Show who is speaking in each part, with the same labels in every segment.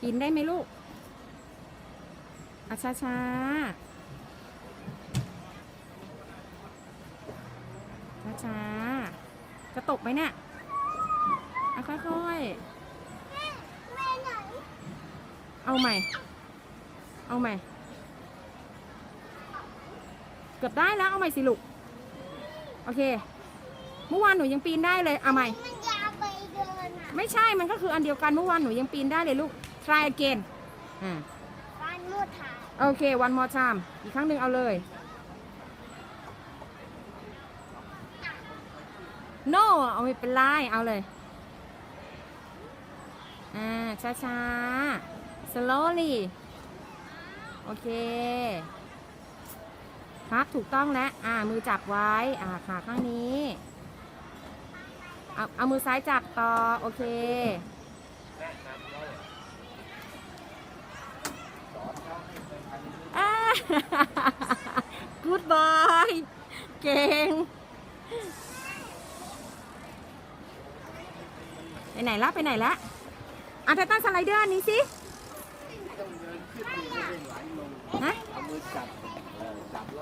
Speaker 1: ปีนได้ไหมลูกอาช้าช้าช้าช้าๆจะตกไหมเนี่ยเอาค่อยๆ เอาใหม่ เอาใหม่ เกือบได้แล้วเอาใหม่สิลูก โอเค เมื่อวานหนูยังปีนได้เลย เอาใหม่
Speaker 2: มันยาวไปเดินอะ
Speaker 1: ไม่ใช่ มันก็คืออันเดียวกัน เมื่อวานหนูยังปีนได้เลยลูก try again อ่า
Speaker 2: บ้านมูดถ่าย
Speaker 1: โอเค one more time อีกครั้งหนึ่งเอาเลย no เอาไม่เป็นไร เอาเลย อ่า ช้าๆ slowly โอเค ครับ ถูกต้องแล้ว อ่า มือจับไว้ อ่า ขาข้างนี้ เอา เอามือซ้ายจับต่อ โอเคอ่า good boy เก่ง ไปไหนละไปไหนละอะไททันสไลเดอร์อันนี้สิฮะ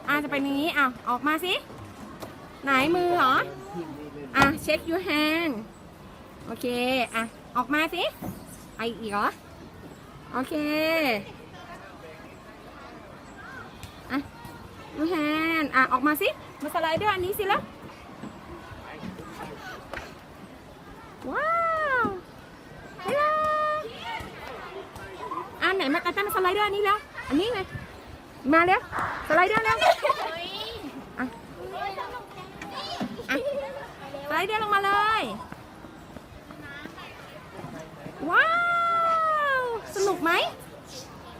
Speaker 3: อาจจะ
Speaker 1: จะไปอย่างนี้อะออกมาสิ ไหนมือเหรอ อะเช็ค your hand โอเค อะ ออกมาสิไออีกเหรอ โอเค อะ your hand อะออกมาสิมาสไลเดอร์อันนี้สิแล้วว้าวฮัลโหลอะไหนมากันตั้งสไลเดอร์อันนี้แล้วอันนี้ไงมาเร็วสไลเดอร์เร็วอะอะสไลเดอร์ลงมาเลย